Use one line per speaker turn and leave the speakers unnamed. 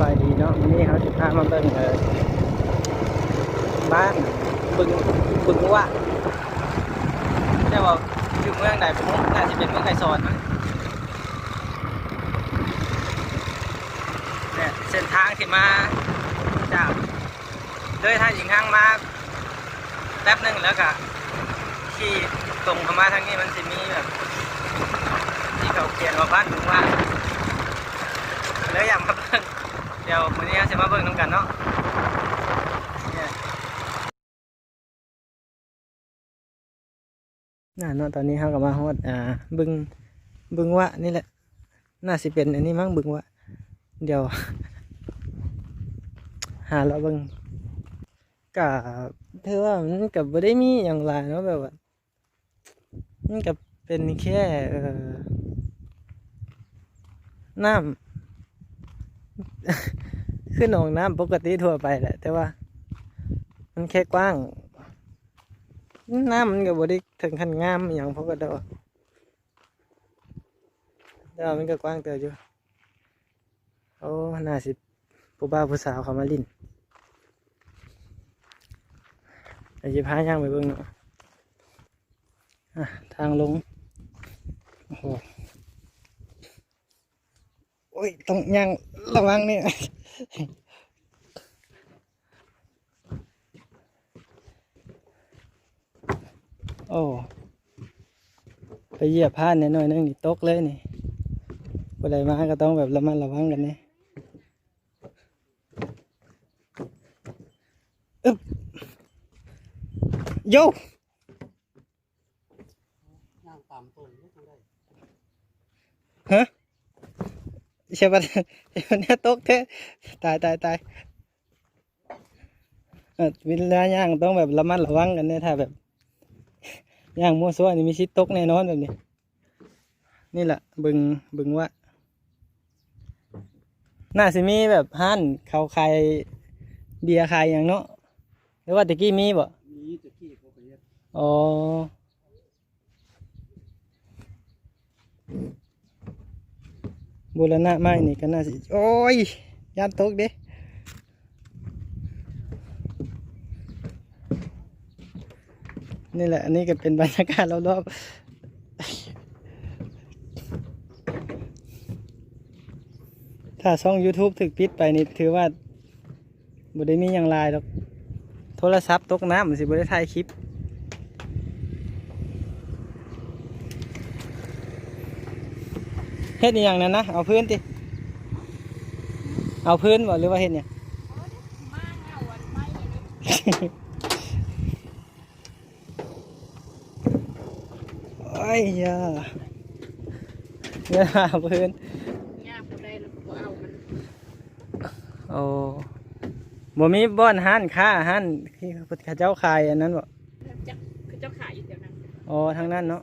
บายดีเนาะวันนี้เขาจะพามาเบิ่งเออบ้านบึงบึงว่าใช่ว่าอยู่เมืองใดผมน่าจะเป็นเมืองไกรสอนมั้งเนี่ยเส้นทางที่มาจากเลยทาหญิงห้างมาแป๊บหนึงแล้วก็ขี่ตรงเข้ามาทางนี้มันจะมีแบบที่เขาเขียนว่าบ้านบึงว่าแล้วอยากมาเบิ่ง ดี๋ยววันนี้จะมาเบิ่งน้ำกันเนาะเนี่ยน่าเนาะตอนนี้เขาก็มาฮอดอ่าบึงบึงวะนี่แหละน่าสิเป็นอันนี้มั้งบึงวะเดี๋ยว หาเราเบิ่งกับเธอว่ามันกับบ่ได้มีอย่างไรเนาะแบบว่ามันกับเป็นแค่เอ่อน้ำ ขึ้นหนองน้ำปกติทั่วไปแหละ แต่ว่า มันแค่กว้าง น้ำมันก็บ่ได้ถึงขั้นงามอย่างเพระก็ดแต่ว่ามันก็กว้างเติบอยู่โอ้น่าสิผู้บ่าวผู้สาวเขามาลินเดี๋ยวจะพาย่างไปเบิ่งเนาะทางลงโอ้โห อ้ยต้องย่างระวังนี่โอ้ไปเหยียบพลาดนิดหน่อยนึงนี่ตกเลยนี่ผู้ใดมาก็ต้องแบบระมัดระวังกันนี่อึ๊บโย
ย่างตามต้นไม่ทำได้
ฮะ ใช่ปะใช่ปะเนี่ยตกเทตายตายตายเออเวลาย่างต้องแบบระมัดระวังกันเนี่ยถ้าแบบย่างมั่วซั่วนี่มีชิดตกแน่นอนแบบนี้ นี่แหละบึงบึงว่าน่าสิมีแบบห้านเขาขายเบียร์ขายอย่างเนาะหรือว่าตะกี้มีบ่
มีตะกี้เขาก็เฮ็ด
อ๋อ บูรณะไม้นี่ก็น่าสิ โอ้ยยานตกเด้นี่แหละ อันนี้ก็เป็นบรรยากาศรอบๆ ถ้าช่อง YouTube ถึกปิดไปนี่ถือว่าบ่ได้มีอย่างไรหรอก โทรศัพท์ตกน้ำสิบ่ได้ถ่ายคลิป เฮ็ดอหย่างนั้นนะเอาพื้นติเอาพื้นบ่หรือว่าเฮ็ดเนี่ยงโอ้ยอยาเงินหาพื้น
ยากบ่ได้แล้วก็เอามัน
โอ้บ่มีบ่อนห้านค้าห้านที่เขาเจ้าขายอันนั้นบ่
จักคือเจ้าขายอยู่แถวนั้น
อ๋อทางนั้นเนาะ